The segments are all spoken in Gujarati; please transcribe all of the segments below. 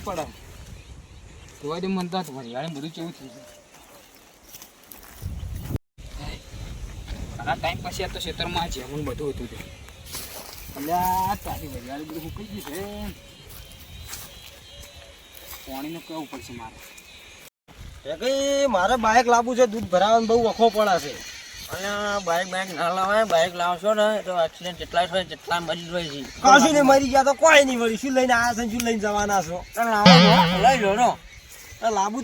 કેવી પડે જોવા દે મન તો વરિયાળે બધું કેવું છે. ઘણા ટાઈમ પછી આ તો ક્ષેત્રમાં આ જેવું બધું હતું તે આ તારી વરિયાળી બધું હું ગયું છે. પાણીનું કેવું પડશે મારે? મારે બાઇક લાવવું છે, દૂધ ભરાવાનું બહુ વખો પડે અને બાઈક બાઈક ના લાવાય બાઈક લાવશો ને તો એક્સિડન્ટ જેટલા થાય જેટલા મરી જાય છે. કશું ને મરી ગયા તો કોઈ નહીં વળી શું લઈને આવ્યા છે શું લઈને જવાના છો? લઈ લો નો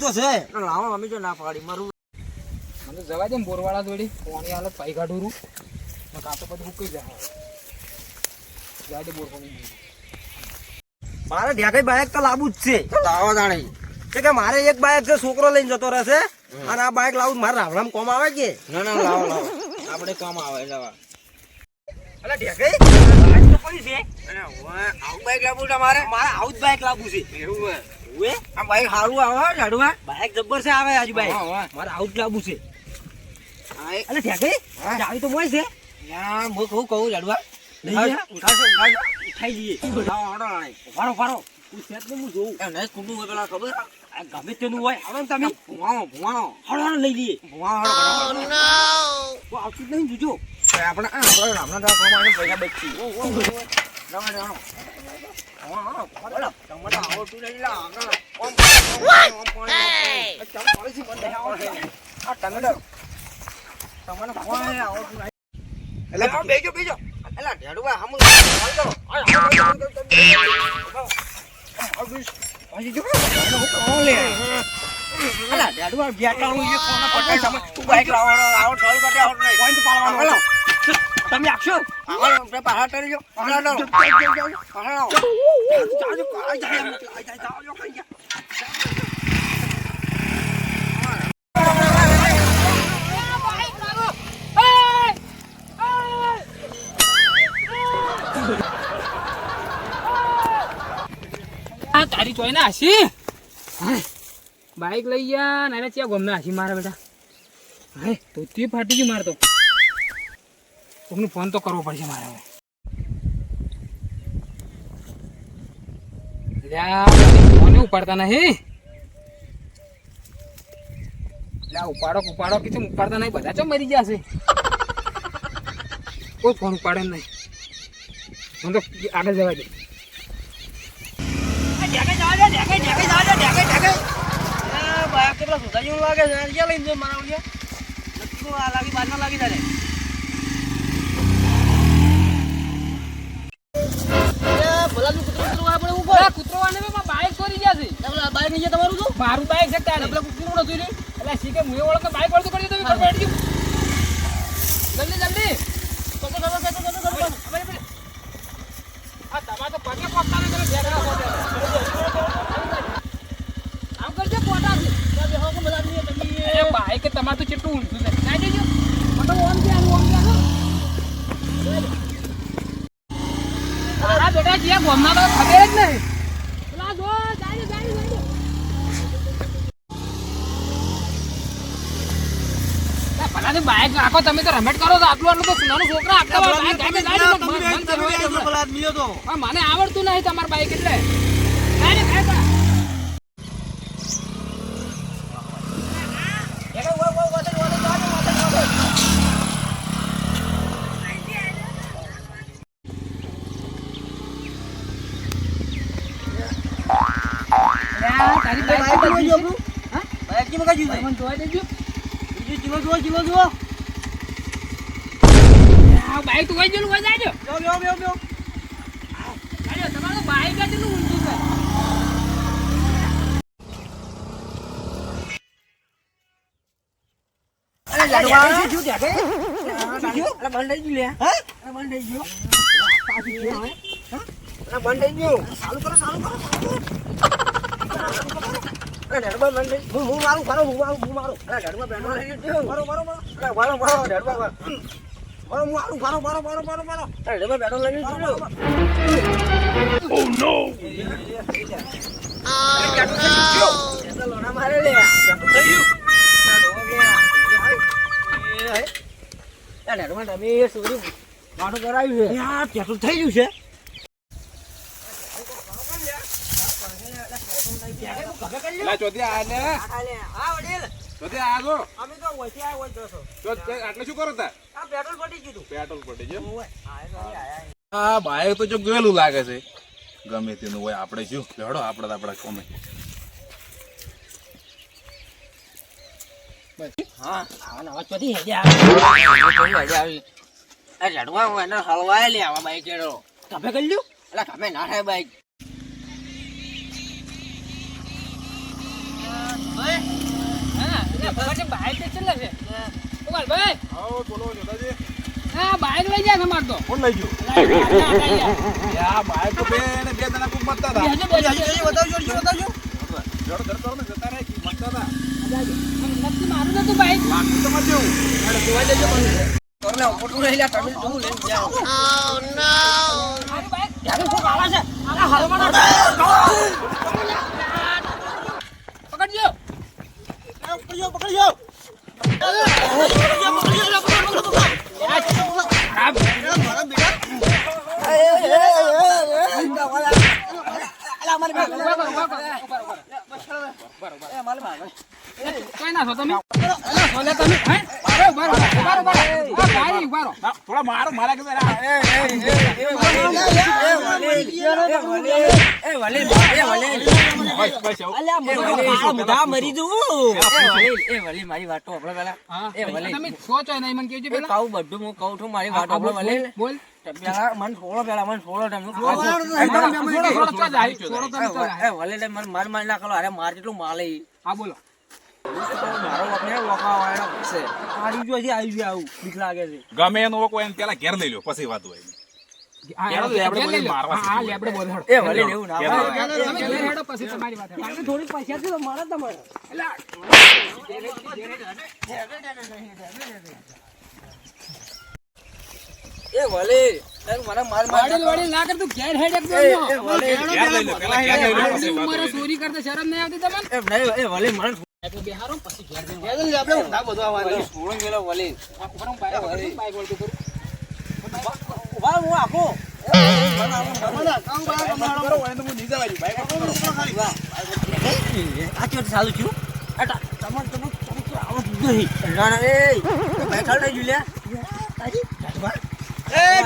તો છે. લાવો અમે જો ના પાડી મારું મને તો જવા દે ને બોરવાળા જોડી પાણી હાલત પાઈ કાઢું રૂ. કાં તો બધું સુકાઈ જાય. જવા દે બોર પાણી. મારે ઢેકાઈ બાઇક તો લાવવું જ છે. લાવા તાણી કે મારે એક બાઇક છે છોકરો લઈને જતો રહેશે. અને આ બાઇક લાવું મારે રાવણામ કોમ આવે કે? ના ના લાવો લાવો. આપણે કામ આવે જવા. અલે ઢેકઈ બાઇક તો પડી છે. અને આવું બાઈક લાવવું તમારે મારે આવું જ બાઇક લાવવું છે. એવું આ સારું આવે ઝાડવા. બાઇક જબ્બર છે આવે આજુ બાઇક હા, હા. મારે આવું જ છે. હા અલે ઢેકઈ હા. તો મોય છે. યા, હું કહું કહું ઉઠાડશો ઉઠાઈ જઈએ. લાવો ફાળો હું સેટ ને હું જોઉં નહીં કુંડું હોય પેલા ખબર ગમે તેનું હોય. હળો તમે. ભૂવાઓ ભૂવાઓ. હળ લઈ લઈએ. ભૂવાઓ હળો નો આવતું નહીં જોજો. આપણે આ હળો રામના દા પ્રમાણે પૈસા બચી ઓ ઓ રામા રામો બેજો બેજો એલા ઢેડવા હમ. કરો હજી જો લે અલા દાડુ આ બેટાણું એ કોના પટાઈ તમે તું બાઈક લાવવાનો આવો ઢોલ કાઢે આવો નહીં પોઈન્ટ પાડવાનો અલા તમે આપશો આવો પે પાહા તરી જો પાહા લો પાહા લો જાજો કાઈ જાય જાય જાજો કાઈ જાય તારી ચોય ના હસી? બાઈક લઈ ગયા ને ત્યાં ગમે હસી મારા બેટા. હે તો તે ફાટી ગયું મારે તો. કોકને ફોન તો કરવો પડશે મારે હવે. ફોને ઉપાડતા નહીં. ઉપાડો ઉપાડો, કે ઉપાડતા નહીં, બધા ચો મરી ગયા છે. કોઈ ફોન ઉપાડે નહીં. હું તો આગળ જવા દે. પેલા સુધાજી નું લાગે છે ક્યાં લઈને જાય મારા વળિયા નક્કી આ લાગી બાર બાઈક છે. તમારું શું મારું બાઈક છે તારે. પેલા કુકરી મોડો જોઈ લે એટલે શીખે હું ઓળખે બાઈક વળતું કરી દઉં બેઠી આમાં તો કેટલું ઊંધું છે દેજો. મોટો ઓમ છે ઓમ છે મારા બેટા જે ગોમમાં તો ખબર જ નહીં. પેલા જો જાય જાય જાય બાઈક આખો તમે તો રમેટ કરો છો આટલું આટલું તો સુનાનું છોકરા આટલા બાઈક મને આવડતું નહીં તમારું બાઈક એટલે. કઈ ગયું બાઇક કીમાં કઈ ગયું મને જોવા દેજો. બીજું ચીલો જુઓ ચીલો જુઓ. બાઈક તો કઈ ગયેલું કઈ જાજો. લ્યો લ્યો લ્યો લ્યો તમારું બાઈક કેટલું ઊંચું છે. બંધ થઈ ગયું સારું કરો સારું કરો હું મારું મારો મારું હું મારું અરે ડડબા બેઠો મારો મારો મારો અરે હું મારું મારો મારો મારો મારો મારો અરે ડડબા બેઠો લઈ લીધો ઓ નો કરાવ્યું છે ત્યાં થઈ ગયું છે લા ચોથી ચોથી અમે તો હોય તો આટલે શું કરો તા આ પેટ્રોલ પટી ગયું પેટ્રોલ પડી ગયું ઓવે, આયા તો અહીં આયા. આ બાઈક તો જો ગયેલું લાગે છે. ગમે તેનું હોય આપણે શું? લેડો આપણે તો આપણા કોમે. હા. આવા નવા ચોથી હેડે આવે. ચોથી હેડે આવી. આ રડવા હું એને હલવાય લે આવા બાઈક તમે કરી લ્યો. એટલે તમે ના થાય બાઈક. બાઈક તે ચલે છે? ઉમાર ભાઈ. આવો બોલો જોતાજી હા બાઈક લઈ જાય તમાર તો. કોણ લઈ ગયું? આ બાઈક બે ને બે જણા ખૂબ મતતા હતા. બેસજો. બતાવજો હજી બતાવજો જડ જડ કરો ને જતા રહે મતતા હતા. નક્કી મારું નતું બાઈક લાગતું તો મત જેવું કરને ખોટું રહી લે તમે જોવું લઈને જાઓ મારું બાઈક. ત્યારે કોક આવે છે? અલા હલવાનો પકડજો પકડજો પકડજો ઊભા કરો, ઊભા કરો, ઊભા કરો. કઈ ના છો તમે તમે થોડા મારો મારા કે જરા. એ, એ, એ, એ, એ વલીલ એ વલીલ બસ, બસ, આવું. અલ્યા મારા બધા મરી જવું એ વલીલ મારી વાતો આપણે પેલા એ ભલે. તમે સોચો નહીં મને કહેજો પેલા કહું બધું હું કહું છું મારી વાતો આપડે બોલ પેલા મને પેલા થોડો, થોડો, થોડો ચાલ, થોડો તમે ચાલ, એ વલીલ મને માર માર ના કરો અરે માર જેટલું માલે હા બોલો ગમે એનો કોઈ એને પેલા ઘેર લઈ લો પછી વાત હોય. એ વલીલ એવું ના પેલો. હોય. તમે ઘેર હેડો, પછી તમારી વાત હેડો. થોડી પૈસા થી તો મારે તમારે એ વલીલ એ મને માર માર વડીલ, વડીલ ના કર, ઘેર હેડ એક એ દોડનો. એ વલીલ ઘેર લઈ લો પેલા ઘેર લઈ લો પછી વાત હોય. ચોરી કરતા શરમ નહીં આવતી તમને એ નહીં એ વલીલ મને એટલે બેહારો પછી ઘેર જઈને વલીલ છોડો પેલો વલીલ આ ઉપર હું બાઈક વળતું, બાઈક વળતું કરું. ઊભા હું આખો. બેહાડો બેહાડો વાળી.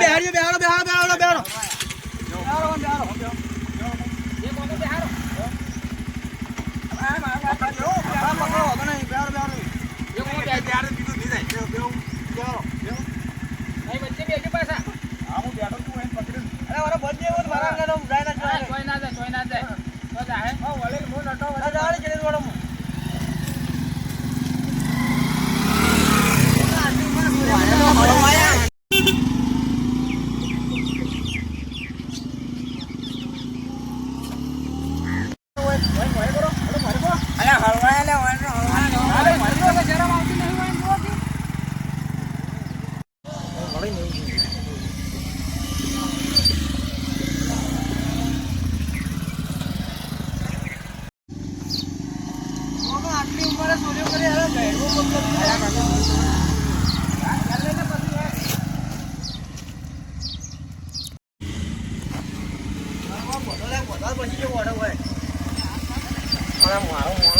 બેહાડો બેહાડો બેહાડો બેહાડો. એક વખત બેહારો. એક વખત બેહારો. ત્યારે બીજું નહીં જાય. બેહો, બેહો, બેહો, બેહો. અહીં વચ્ચે બેસજો પાછા. આ હું બેઠો છું, એને પકડીને. હા, ચોય ના જાય, ચોય ના જાય. તો જાય. અરે હલવાય લે હલવાય અરે, મારી પાસે શરમ આવતી નહીં હોય એમ જુઓ કે. આટલી ઉંમરે ચોરીઓ કરી અરે ગયડો મારો મોનો તમે મને છોડી ગયેલો પકડજો એમ, પકડજો. આ આ આના મહેમાન નહીં લડાડા લ્યા એ મહેમાન છેદડે બોધો. આ શેતળે બોધો ને એકને લેબડે બોધો ને.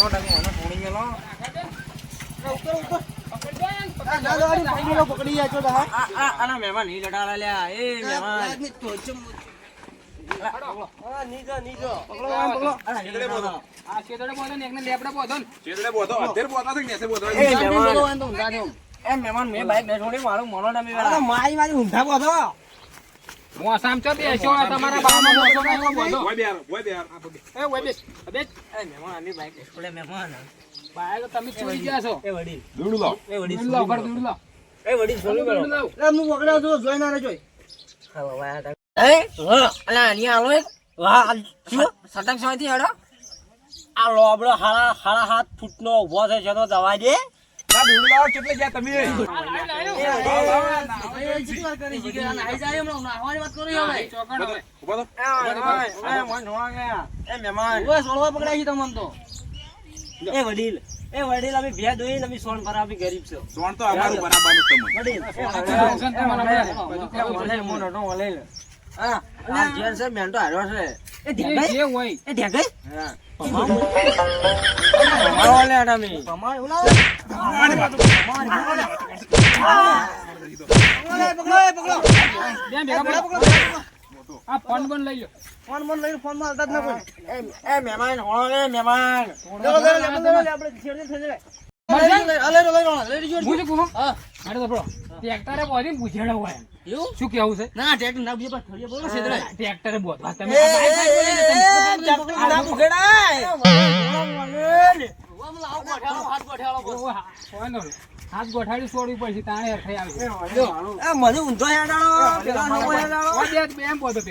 છે? મહેમાન મહેમાન નહીં છોડી મારું મોનો તમે મારી મારી ઊંધા બોધો આસામ ચો બેસ્યો હોય તમારા બામાં મોટો કાંઈ એવો બોધો. Boy બેહારો, boy બેહારો. એ ઓય બેસ, બેસ. એ મહેમાન અમે બાઈક નહીં મહેમાન. બાય તમે ચોરી ગયા છો. એ વડીલ. દૂડું લાવો. એ વડીલ દૂધ લાવો, ઘર દૂધ લાવો. એ વડીલ છોડી ગયો. દૂધ હું પકડ્યો છું જોઈ ના જોઈ એ. અલા અહીંયા આલો એક. વાહ સટક સોયથી હેડો. આ લોબડો હાડા હાડા હાથ ફૂટનો ઊભો છે છે દવા દે. ના, લાવો, કેટલે ગયા તમે? એ મન જોવા ગયા એ મહેમાન સોળવા પકડાય છે તમને તો એ વડીલ એ વડીલ અમે ભેદ દોઈ અમે સોન પર અમે ગરીબ છો સોન તો અમારું બરાબરનું તમને. વડીલ મોનો હા જેન છે મેં તો હાર્યો છે. એ ઢેગાઈ જે હોય એ ઢેગાઈ હા. પમાવો લે તમે પમાવો ઉલાવો બેન ભેગા પડો. આ ફોન પણ લઈ લો ફોન ફોન લઈને ફોનમાં હાલતા જ ના કોઈ. એ એ મહેમાન હોળો રે મહેમાન. આપણે છેડે છેડે અલે હાથ ગોઠાડી છોડવી પડશે તાણે થઈ આવી મને ઊંધો બોધો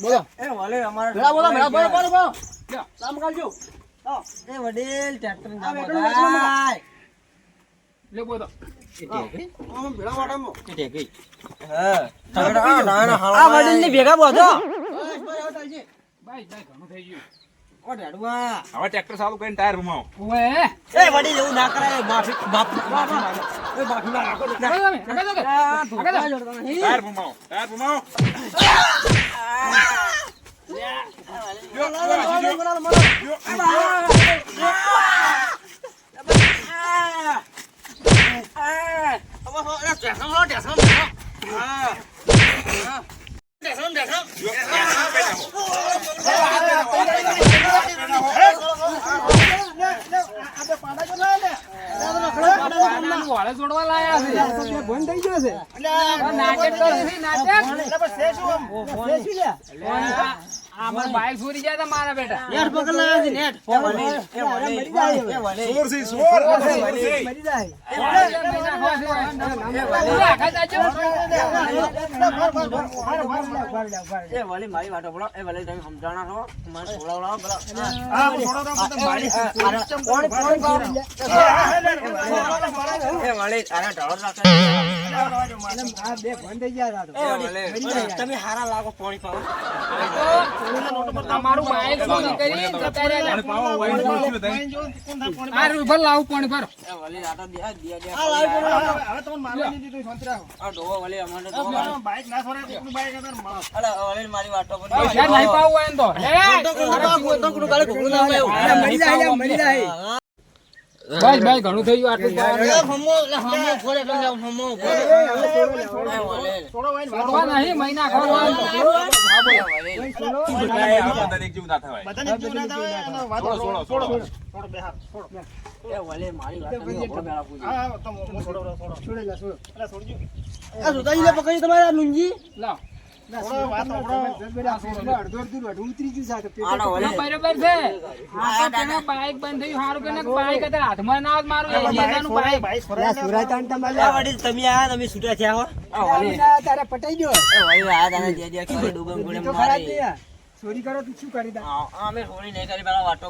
બોલો. એ વાલે અમારે બોલો બોલો બોલો બોલો. કામ કરજો. એ વડીલ ટ્રેક્ટર લે ની ભેગા બોધો હવે ટ્રેક્ટર ચાલુ કરીને ટાયર ઘુમાવો એ વડીલ એવું ના કરાય. ટાયર ઘુમાવો ટાયર વાળે જોડવા લાયા છે આ નાટક કરે છે, નાટક. આ- આ મારા બાઈક ચોરી ગયા હતા મારા બેટા નેટ પકડ લાયા છે નેટ એ વડીલ એ વડીલ એ વડીલ સોર સી સોર એ વળી મારી વાતો બોલો એ વળી તમે સમજાણા છો મારે છોડાવડાવો બોલો હા મારી કોણ કોણ એ વળી અરે ઢળો રાખે એ વળી તમે હારા લાગો પાણી પાવો તમારું બાઈક ચોરી કરી. પાણી પાવો આ રૂપર લાવું પાણી ભરો એ આટા દે દે દે આ ડોહો વળી અમારે તો અરે મારી વાતો નહીં પાવું હોય ને તો બસ ભાઈ ઘણું થઈ ગયું આટલું પાવાનું. છોડવા નહીં મહિના ખાવાનું. બધાય આ બધાને એક જેવું ના થવાય છોડો છોડો છોડો લાવ. આ બરોબર છે આ તો પેલા બાઈક બંધ થયું સારું કે ના બાઈક અત્યારે હાથમાં ના આવે મારું એલિયનનું બાઈક તમે આયા તમે છૂટા થયા હો એ વળી આયા તારે જે જે કીધું ડૂબમ ગુડે મારી ચોરી કરો તું શું કરી દે? આ અમે હોળી નહીં કરી પેલા વાટો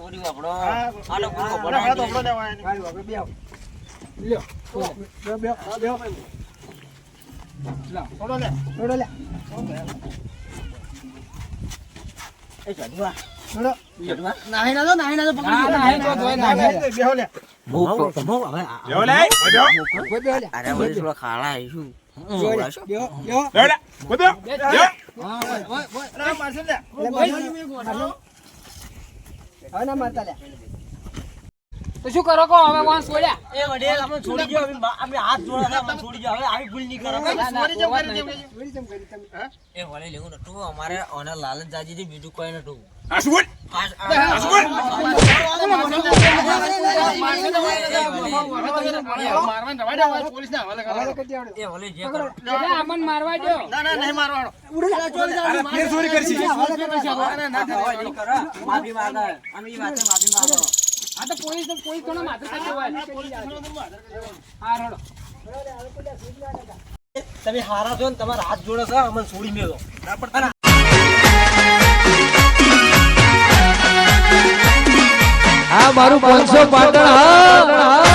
લ્યો બે બે બે લાવ. છોડો લે તો ના શું કરો કો હવે વાંસ છોડ્યા એ વડેલ આપણે છોડી ગયો અમે અમે હાથ જોડા છે અમે છોડી ગયો હવે આવી ભૂલ નહીં કરો ના, ના, કરી જ નહીં. ચોરી કરી તમે એ વડે લેવું નતું અમારે ઓને લાલન જાજી થી બીજું કોઈ નતું આ શું બોલ? આ- આ- આ શું બોલ? હવાલે કરી દેવાનો. એ વડે જે કરો એટલે આપણને મારવા દો અરે ફેર ચોરી કરશી નહીં માફી માંગો અમે ઈ વાતે માફી માંગો આ તો પોલીસ તો પોલીસ કોના માથે હા રડો. તમે હારા છો ને તમારા હાથ જોડે છે અમને છોડી મેળો આ મારું પાંચસો પાટણ હા